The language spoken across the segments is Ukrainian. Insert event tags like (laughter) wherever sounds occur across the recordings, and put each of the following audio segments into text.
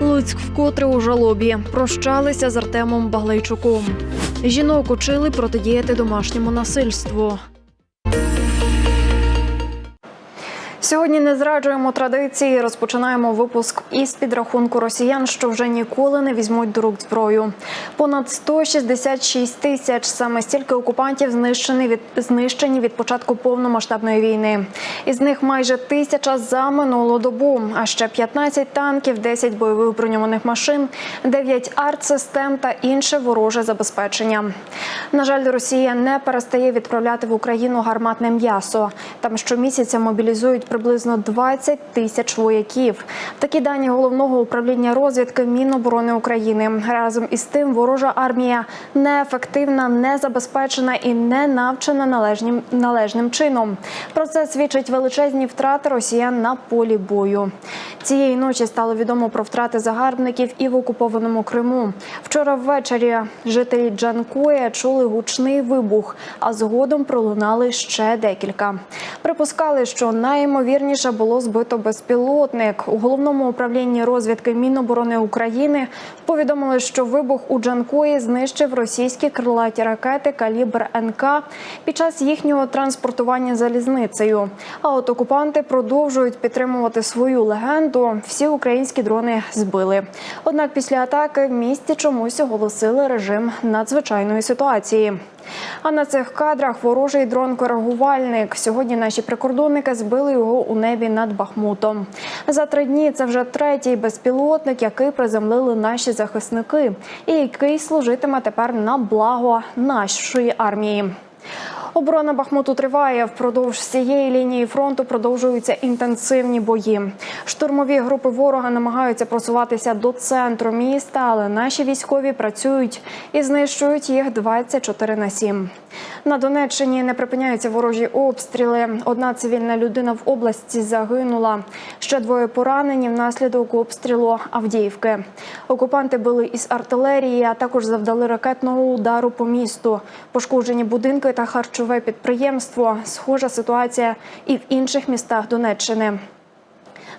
Луцьк вкотре у жалобі прощалися з Артемом Баглайчуком. Жінок учили протидіяти домашньому насильству. Сьогодні не зраджуємо традиції. Розпочинаємо випуск із підрахунку росіян, що вже ніколи не візьмуть до рук зброю. Понад 166 тисяч саме стільки окупантів знищені від знищені від початку повномасштабної війни. Із них майже тисяча за минулу добу. А ще 15 танків, 10 бойових броньованих машин, 9 артсистем та інше вороже забезпечення. На жаль, Росія не перестає відправляти в Україну гарматне м'ясо. Там щомісяця мобілізують приблизно 20 тисяч вояків. Такі дані головного управління розвідки Міноборони України. Разом із тим, ворожа армія неефективна, не забезпечена і не навчена належнім належним чином. Про це свідчать величезні втрати росіян на полі бою. Цієї ночі стало відомо про втрати загарбників і в окупованому Криму. Вчора ввечері жителі Джанкоя чули гучний вибух, а згодом пролунали ще декілька. Припускали, що найімовірніше було збито безпілотник. У головному управлінні розвідки Міноборони України повідомили, що вибух у Джанкої знищив російські крилаті ракети калібр НК під час їхнього транспортування залізницею. А от окупанти продовжують підтримувати свою легенду. Всі українські дрони збили. Однак після атаки в місті чомусь оголосили режим надзвичайної ситуації. А на цих кадрах ворожий дрон-коригувальник. Сьогодні наші прикордонники збили його у небі над Бахмутом. За три дні це вже третій безпілотник, який приземлили наші захисники, і який служитиме тепер на благо нашої армії. Оборона Бахмуту триває. Впродовж всієї лінії фронту продовжуються інтенсивні бої. Штурмові групи ворога намагаються просуватися до центру міста, але наші військові працюють і знищують їх 24 на 7. На Донеччині не припиняються ворожі обстріли. Одна цивільна людина в області загинула. Ще двоє поранені внаслідок обстрілу Авдіївки. Окупанти били із артилерії, а також завдали ракетного удару по місту. Пошкоджені будинки та харчове підприємство. Схожа ситуація і в інших містах Донеччини.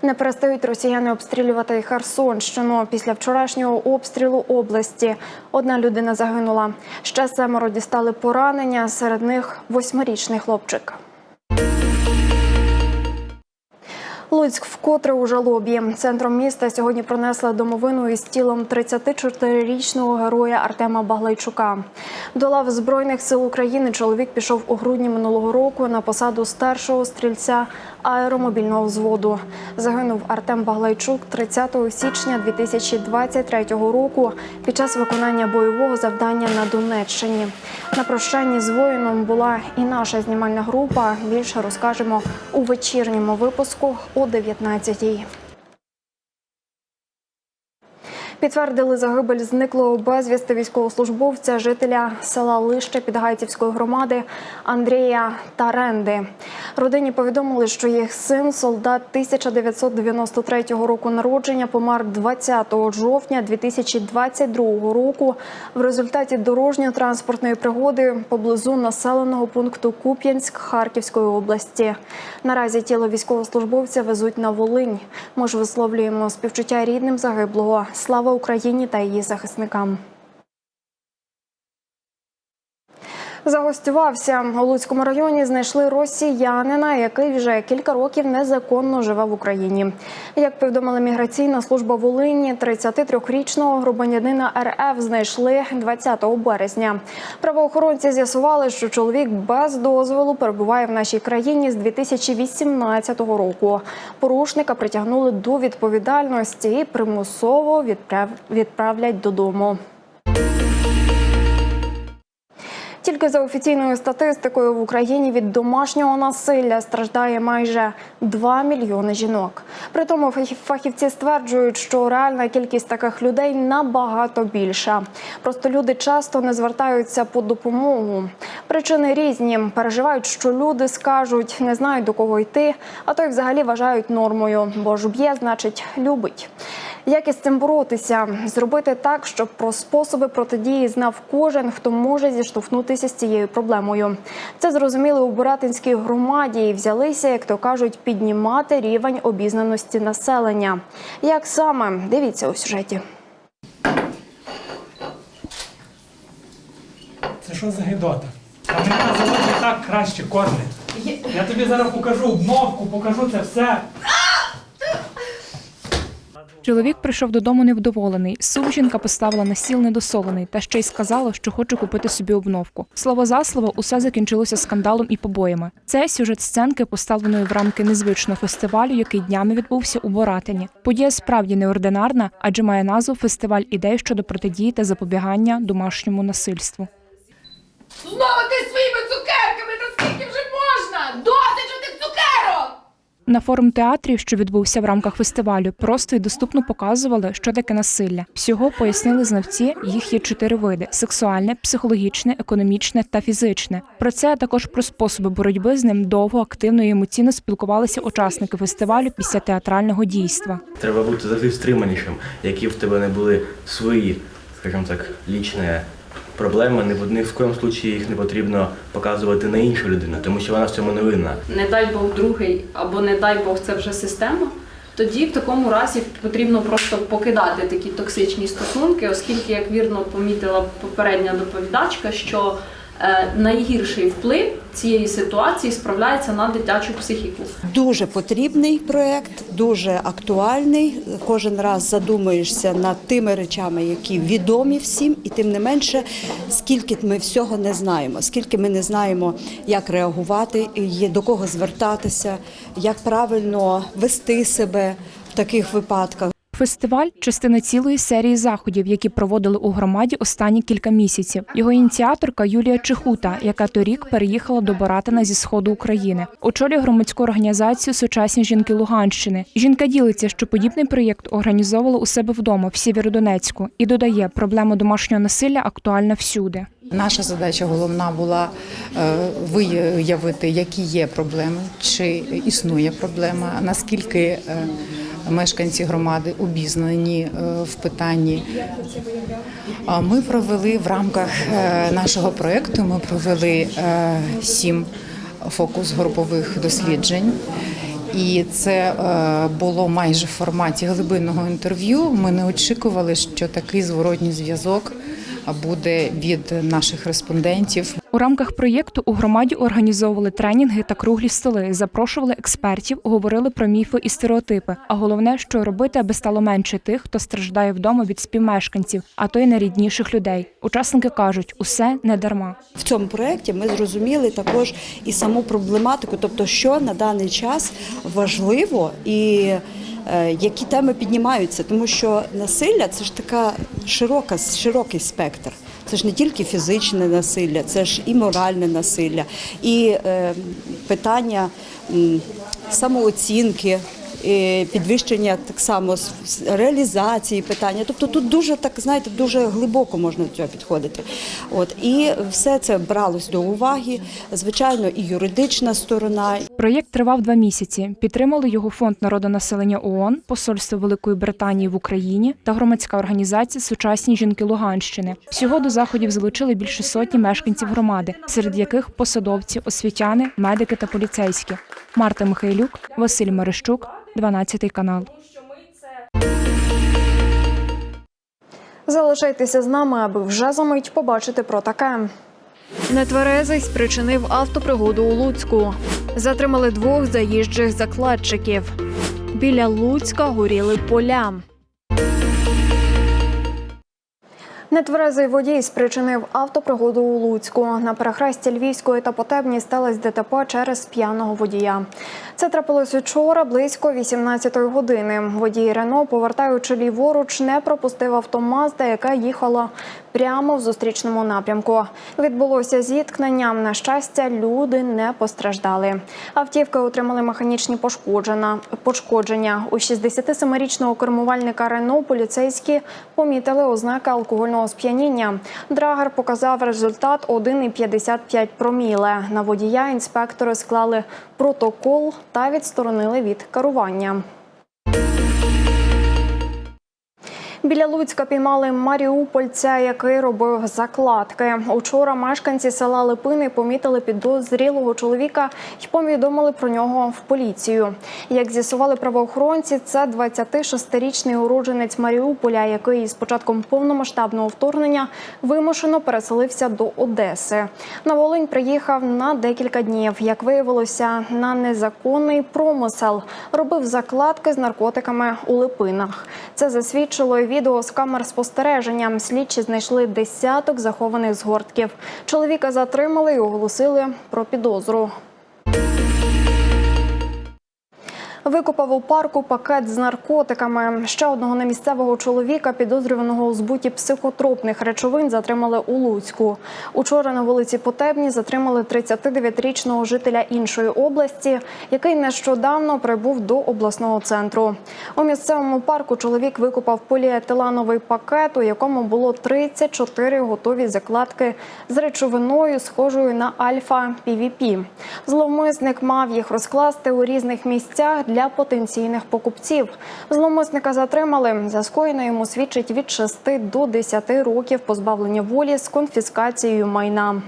Не перестають росіяни обстрілювати Херсонщину. Після вчорашнього обстрілу області одна людина загинула. Ще семеро дістали поранення. Серед них восьмирічний хлопчик. Луцьк вкотре у жалобі. Центром міста сьогодні пронесли домовину із тілом 34-річного героя Артема Баглайчука. До лав Збройних сил України чоловік пішов у грудні минулого року на посаду старшого стрільця аеромобільного взводу. Загинув Артем Баглайчук 30 січня 2023 року під час виконання бойового завдання на Донеччині. На прощанні з воїном була і наша знімальна група. Більше розкажемо у вечірньому випуску о 19-й. Підтвердили загибель зниклого безвісти військовослужбовця жителя села Лище Підгайцівської громади Андрія Таренди. Родині повідомили, що їх син, солдат 1993 року народження, помер 20 жовтня 2022 року в результаті дорожньо-транспортної пригоди поблизу населеного пункту Куп'янськ Харківської області. Наразі тіло військовослужбовця везуть на Волинь. Ми ж висловлюємо співчуття рідним загиблого. Слава Україні та її захисникам. Загостювався у Луцькому районі. Знайшли росіянина, який вже кілька років незаконно живе в Україні. Як повідомила міграційна служба Волині, 33-річного громадянина РФ знайшли 20 березня. Правоохоронці з'ясували, що чоловік без дозволу перебуває в нашій країні з 2018 року. Порушника притягнули до відповідальності і примусово відправ... відправлять додому. Тільки за офіційною статистикою в Україні від домашнього насилля страждає майже 2 мільйони жінок. При тому фахівці стверджують, що реальна кількість таких людей набагато більша. Просто люди часто не звертаються по допомогу. Причини різні. Переживають, що люди скажуть, не знають до кого йти, а то й взагалі вважають нормою, бо ж б'є, значить, любить. Як із цим боротися? Зробити так, щоб про способи протидії знав кожен, хто може зіштовхнутися з цією проблемою. Це зрозуміли у Буратинській громаді і взялися, як то кажуть, піднімати рівень обізнаності населення. Як саме дивіться у сюжеті. Це що за гидота? А мене на так краще кормять. Я тобі зараз покажу обновку, покажу це все. Чоловік прийшов додому невдоволений. Суп жінка поставила на стіл недосолений та ще й сказала, що хоче купити собі обновку. Слово за слово, усе закінчилося скандалом і побоями. Це сюжет сценки, поставленої в рамки незвичного фестивалю, який днями відбувся у Боратині. Подія справді неординарна, адже має назву фестиваль ідей щодо протидії та запобігання домашньому насильству. Знову ти своїми цукерками, та скільки вже можна? Досить! На форум театрів, що відбувся в рамках фестивалю, просто і доступно показували, що таке насилля. Всього пояснили знавці. Їх є чотири види: сексуальне, психологічне, економічне та фізичне. Про це а також про способи боротьби з ним довго, активно і емоційно спілкувалися учасники фестивалю після театрального дійства. Треба бути завжди стриманішим, які в тебе не були свої, скажімо так, лічні проблеми. Ні в коєму случаї їх не потрібно показувати на іншу людину, тому що вона в цьому не винна. не дай Бог другий, або не дай Бог це вже система, тоді в такому разі потрібно просто покидати такі токсичні стосунки, оскільки, як вірно помітила попередня доповідачка, що найгірший вплив цієї ситуації справляється на дитячу психіку. Дуже потрібний проект, дуже актуальний. Кожен раз задумуєшся над тими речами, які відомі всім, і тим не менше, скільки ми всього не знаємо, скільки ми не знаємо, як реагувати, до кого звертатися, як правильно вести себе в таких випадках. Фестиваль частина цілої серії заходів, які проводили у громаді останні кілька місяців. Його ініціаторка Юлія Чехута, яка торік переїхала до Боратина зі сходу України. Очолює громадську організацію Сучасні жінки Луганщини. Жінка ділиться, що подібний проєкт організовувала у себе вдома в Сєвєродонецьку і додає, проблема домашнього насилля актуальна всюди. Наша задача головна була е, виявити, які є проблеми, чи існує проблема, наскільки е, мешканці громади обізнані е, в питанні. Ми провели в рамках е, нашого проєкту, ми провели е, сім фокус-групових досліджень. І це було майже в форматі глибинного інтерв'ю. Ми не очікували, що такий зворотній зв'язок буде від наших респондентів. У рамках проєкту у громаді організовували тренінги та круглі столи, запрошували експертів, говорили про міфи і стереотипи. А головне, що робити, аби стало менше тих, хто страждає вдома від співмешканців, а то й найрідніших людей. Учасники кажуть, усе не дарма. В цьому проєкті ми зрозуміли також і саму проблематику, тобто, що на даний час важливо і е, які теми піднімаються, тому що насилля це ж така широка, широкий спектр. Це ж не тільки фізичне насилля, це ж і моральне насилля, і е, питання самооцінки. Підвищення так само реалізації питання, тобто тут дуже так знаєте, дуже глибоко можна до цього підходити. От і все це бралось до уваги. Звичайно, і юридична сторона, Проєкт тривав два місяці. Підтримали його фонд народонаселення ООН, Посольство Великої Британії в Україні та громадська організація Сучасні жінки Луганщини. Всього до заходів залучили більше сотні мешканців громади, серед яких посадовці, освітяни, медики та поліцейські. Марта Михайлюк, Василь Мерещук, 12 канал. Залишайтеся з нами, аби вже за мить побачити про таке. Нетверезий спричинив автопригоду у Луцьку. Затримали двох заїжджих закладчиків. Біля Луцька горіли поля. Нетверезий водій спричинив автопригоду у Луцьку. На перехресті Львівської та Потебні сталося ДТП через п'яного водія. Це трапилось учора близько 18-ї години. Водій Рено, повертаючи ліворуч, не пропустив автомазда, яка їхала прямо в зустрічному напрямку. Відбулося зіткнення. На щастя, люди не постраждали. Автівки отримали механічні пошкодження. У 67-річного кермувальника Рено поліцейські помітили ознаки алкогольного сп'яніння. Драгер показав результат 1,55 проміле. На водія інспектори склали протокол та відсторонили від керування. Біля Луцька піймали маріупольця, який робив закладки. Учора мешканці села Липини помітили підозрілого чоловіка і повідомили про нього в поліцію. Як з'ясували правоохоронці, це 26-річний уродженець Маріуполя, який з початком повномасштабного вторгнення вимушено переселився до Одеси. На Волинь приїхав на декілька днів. Як виявилося, на незаконний промисел робив закладки з наркотиками у Липинах. Це засвідчило відео з камер спостереження. Слідчі знайшли десяток захованих згортків. Чоловіка затримали і оголосили про підозру. Викопав у парку пакет з наркотиками. Ще одного немісцевого чоловіка, підозрюваного у збуті психотропних речовин, затримали у Луцьку. Учора на вулиці Потебні затримали 39-річного жителя іншої області, який нещодавно прибув до обласного центру. У місцевому парку чоловік викопав поліетилановий пакет, у якому було 34 готові закладки з речовиною, схожою на альфа-півіпі. Зловмисник мав їх розкласти у різних місцях для потенційних покупців. Зловмисника затримали. За скоєне йому свідчить від 6 до 10 років позбавлення волі з конфіскацією майна.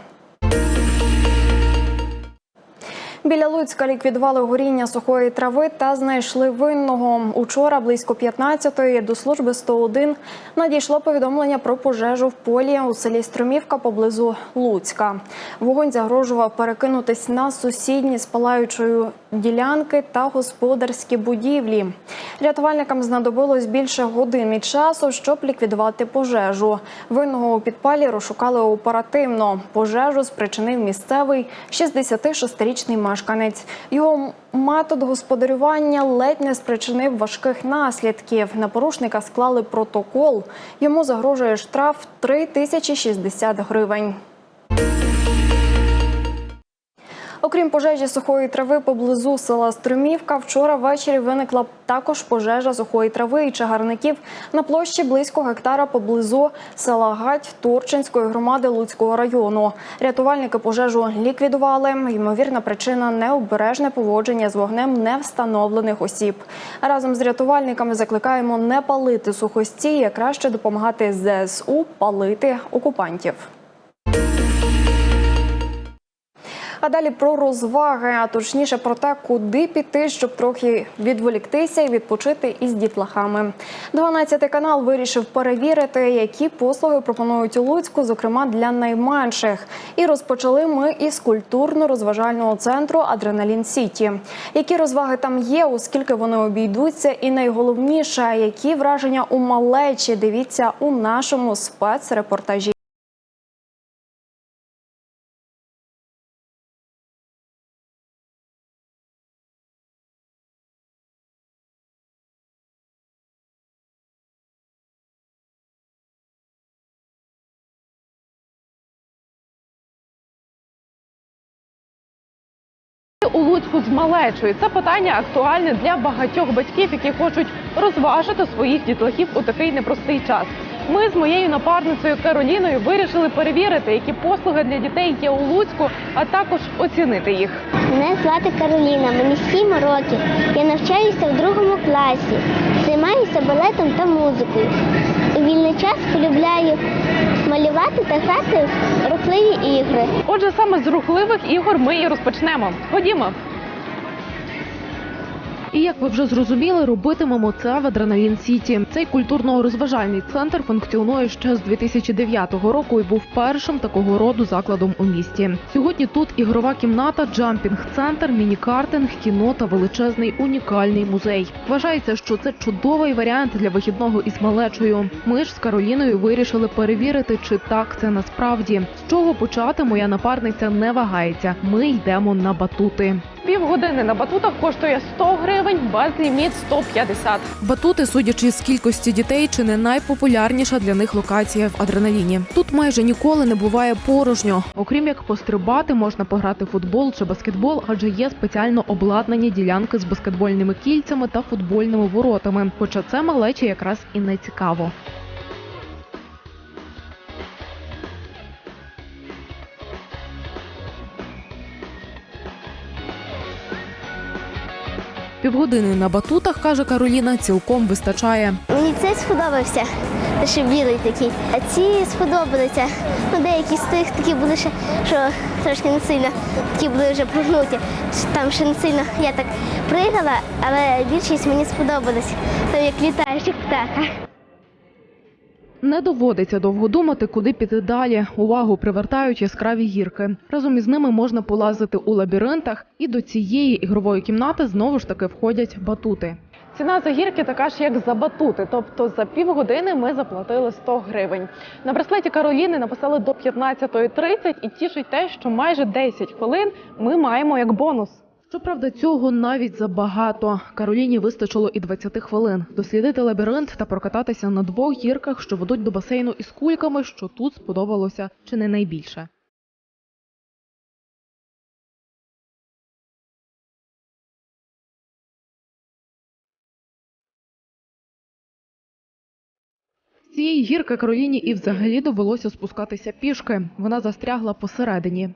Біля Луцька ліквідували горіння сухої трави та знайшли винного. Учора близько 15-ї до служби 101 надійшло повідомлення про пожежу в полі у селі Струмівка поблизу Луцька. Вогонь загрожував перекинутись на сусідні з палаючою ділянки та господарські будівлі. Рятувальникам знадобилось більше години часу, щоб ліквідувати пожежу. Винного у підпалі розшукали оперативно. Пожежу спричинив місцевий 66-річний мешканець. Його метод господарювання ледь не спричинив важких наслідків. На порушника склали протокол. Йому загрожує штраф 3060 гривень. Окрім пожежі сухої трави поблизу села Струмівка, вчора ввечері виникла також пожежа сухої трави і чагарників на площі близько гектара поблизу села Гать Турчинської громади Луцького району. Рятувальники пожежу ліквідували. Ймовірна причина необережне поводження з вогнем невстановлених осіб. Разом з рятувальниками закликаємо не палити сухості, а краще допомагати ЗСУ палити окупантів. А далі про розваги, а точніше про те, куди піти, щоб трохи відволіктися і відпочити із дітлахами. 12 канал вирішив перевірити, які послуги пропонують у Луцьку, зокрема для найменших. І розпочали ми із культурно-розважального центру Адреналін Сіті. Які розваги там є, оскільки вони обійдуться, і найголовніше, які враження у малечі. Дивіться у нашому спецрепортажі. У з малечою? Це питання актуальне для багатьох батьків, які хочуть розважити своїх дітлахів у такий непростий час. Ми з моєю напарницею Кароліною вирішили перевірити, які послуги для дітей є у Луцьку, а також оцінити їх. Мене звати Кароліна, мені 7 років. Я навчаюся в другому класі. Займаюся балетом та музикою. У вільний час полюбляю малювати та грати рухливі ігри. Отже, саме з рухливих ігор ми і розпочнемо. Ходімо. І як ви вже зрозуміли, робитимемо це в Адреналін Сіті. Цей культурно-розважальний центр функціонує ще з 2009 року і був першим такого роду закладом у місті. Сьогодні тут ігрова кімната, джампінг-центр, міні-картинг, кіно та величезний унікальний музей. Вважається, що це чудовий варіант для вихідного із малечою. Ми ж з Кароліною вирішили перевірити, чи так це насправді. З чого почати моя напарниця не вагається. Ми йдемо на батути. Півгодини на батутах коштує 100 гривень, без ліміт 150. Батути, судячи з кількості дітей, чи не найпопулярніша для них локація в адреналіні. Тут майже ніколи не буває порожньо. Окрім як пострибати, можна пограти в футбол чи баскетбол, адже є спеціально обладнані ділянки з баскетбольними кільцями та футбольними воротами. Хоча це малечі якраз і не цікаво. Півгодини на батутах, каже Кароліна, цілком вистачає. Мені цей сподобався, ще білий такий. А ці сподобалися. Ну, деякі з тих такі були ще, що трошки не сильно, такі були вже прогнуті. Там ще не сильно я так пригала, але більшість мені сподобалась. Там як літаєш, як птаха. Не доводиться довго думати, куди піти далі. Увагу привертають яскраві гірки. Разом із ними можна полазити у лабіринтах, і до цієї ігрової кімнати знову ж таки входять батути. Ціна за гірки така ж, як за батути, тобто за півгодини ми заплатили 100 гривень. На браслеті Кароліни написали до 15.30 і тішить те, що майже 10 хвилин ми маємо як бонус. Щоправда, цього навіть забагато. Кароліні вистачило і 20 хвилин дослідити лабіринт та прокататися на двох гірках, що ведуть до басейну із кульками, що тут сподобалося чи не найбільше. Цієї гірки Кароліні і взагалі довелося спускатися пішки. Вона застрягла посередині.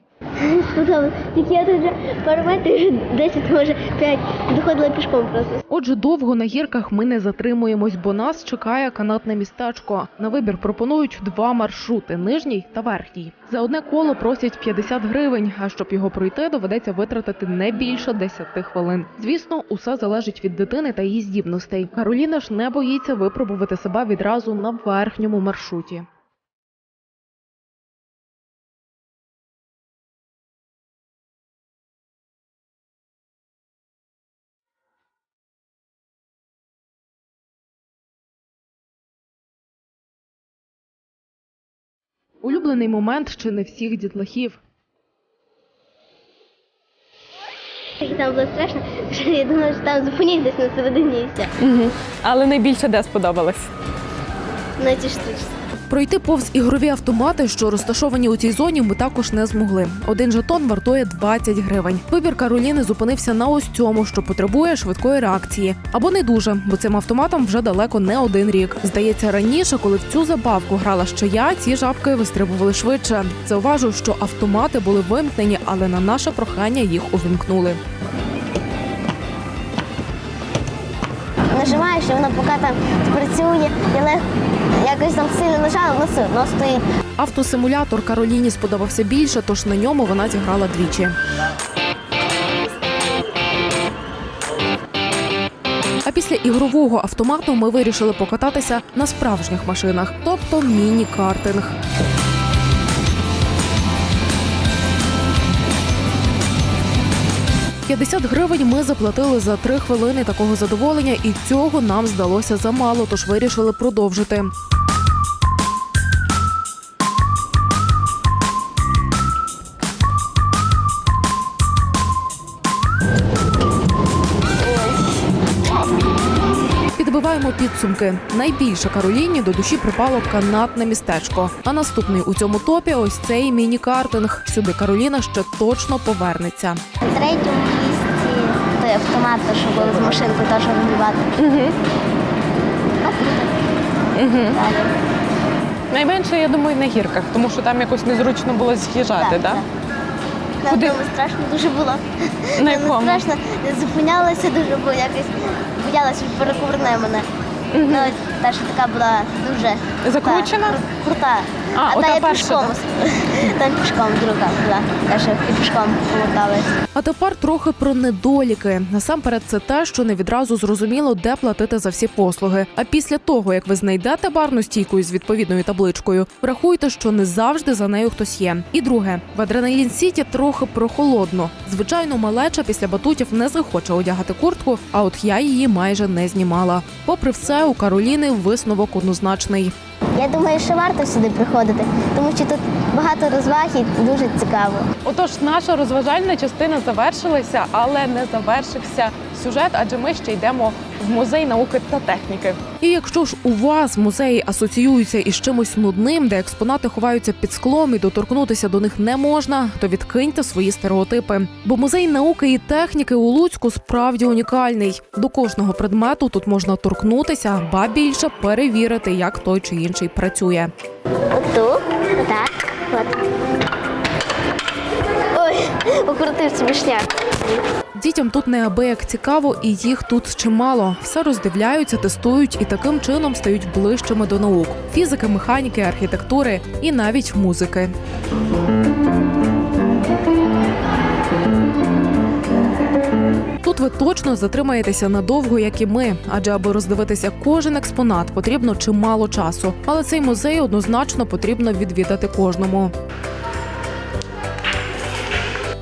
Тільки я тут вже пару метрів, 10, може 5, доходила пішком просто. Отже, довго на гірках ми не затримуємось, бо нас чекає канатне містечко. На вибір пропонують два маршрути нижній та верхній. За одне коло просять 50 гривень. А щоб його пройти, доведеться витратити не більше 10 хвилин. Звісно, усе залежить від дитини та її здібностей. Кароліна ж не боїться випробувати себе відразу на верхньому маршруті. Улюблений момент чи не всіх дітлахів. Там було страшно, що я думала, що там зупинять десь на середині і все. Але найбільше де сподобалось? На ті штучці. Пройти повз ігрові автомати, що розташовані у цій зоні, ми також не змогли. Один жетон вартує 20 гривень. Вибір Кароліни зупинився на ось цьому, що потребує швидкої реакції. Або не дуже, бо цим автоматом вже далеко не один рік. Здається, раніше, коли в цю забавку грала ще я, ці жабки вистрибували швидше. Зауважу, що автомати були вимкнені, але на наше прохання їх увімкнули. Нажимаєш, і воно поки там спрацює, і лег... якось там сильно нажала, воно все одно стоїть. Автосимулятор Кароліні сподобався більше, тож на ньому вона зіграла двічі. А після ігрового автомату ми вирішили покататися на справжніх машинах, тобто міні-картинг. «50 гривень ми заплатили за три хвилини такого задоволення, і цього нам здалося замало, тож вирішили продовжити. Підсумки. Найбільше Кароліні до душі припало канатне містечко. А наступний у цьому топі ось цей міні-картинг. Сюди Кароліна ще точно повернеться. На третьому місці той автомат, то, що було з машинкою, теж розбивати. Угу. Далі. Найменше, я думаю, на гірках, тому що там якось незручно було з'їжджати, так? На Куди? тому страшно дуже було. На якому? страшно, зупинялася дуже, бо якось боялася, що перекурне мене. Ну, та що така була дуже Закручена? крута. крута. А, А, ота (laughs) та я перша, пішком, та пішком друга була, та що і пішком поверталась. А тепер трохи про недоліки. Насамперед, це те, що не відразу зрозуміло, де платити за всі послуги. А після того, як ви знайдете барну стійку із відповідною табличкою, врахуйте, що не завжди за нею хтось є. І друге, в адреналін сіті трохи прохолодно. Звичайно, малеча після батутів не захоче одягати куртку, а от я її майже не знімала. Попри все, у Кароліни висновок однозначний. Я думаю, що варто сюди приходити, тому що тут багато розваг і дуже цікаво. Отож, наша розважальна частина завершилася, але не завершився сюжет, адже ми ще йдемо в музей науки та техніки. І якщо ж у вас музеї асоціюються із чимось нудним, де експонати ховаються під склом і доторкнутися до них не можна, то відкиньте свої стереотипи. Бо музей науки і техніки у Луцьку справді унікальний. До кожного предмету тут можна торкнутися, ба більше перевірити, як той чи інший працює. Оту, отак, от. Ой, укрутив смішняк. Дітям тут неабияк цікаво, і їх тут чимало. Все роздивляються, тестують і таким чином стають ближчими до наук: фізики, механіки, архітектури і навіть музики. Тут ви точно затримаєтеся надовго, як і ми, адже аби роздивитися кожен експонат, потрібно чимало часу. Але цей музей однозначно потрібно відвідати кожному.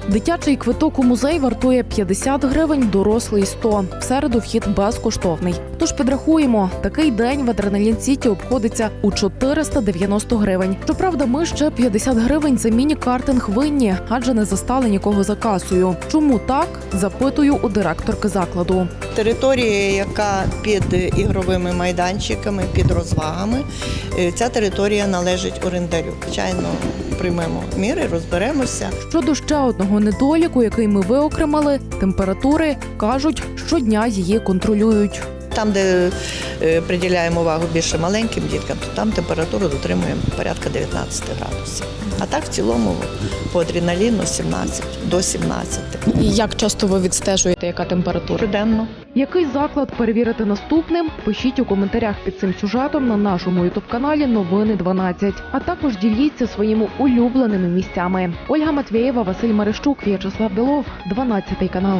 Дитячий квиток у музей вартує 50 гривень, дорослий 100. В середу вхід безкоштовний. Тож підрахуємо, такий день в Адреналін Сіті обходиться у 490 гривень. Щоправда, ми ще 50 гривень за міні-картинг винні, адже не застали нікого за касою. Чому так? Запитую у директорки закладу. Територія, яка під ігровими майданчиками, під розвагами, е, ця територія належить орендарю. Звичайно, приймемо міри, розберемося. Щодо ще одного недоліку, який ми виокремили, температури кажуть, щодня її контролюють. Там, де е, приділяємо увагу більше маленьким діткам, то там температуру дотримуємо порядка 19 градусів. А так в цілому по адреналіну 17 до 17. І як часто ви відстежуєте, яка температура? Щоденно. Який заклад перевірити наступним? Пишіть у коментарях під цим сюжетом на нашому ютуб каналі Новини 12. А також діліться своїми улюбленими місцями. Ольга Матвєєва, Василь Мерещук, В'ячеслав Білов, 12 канал.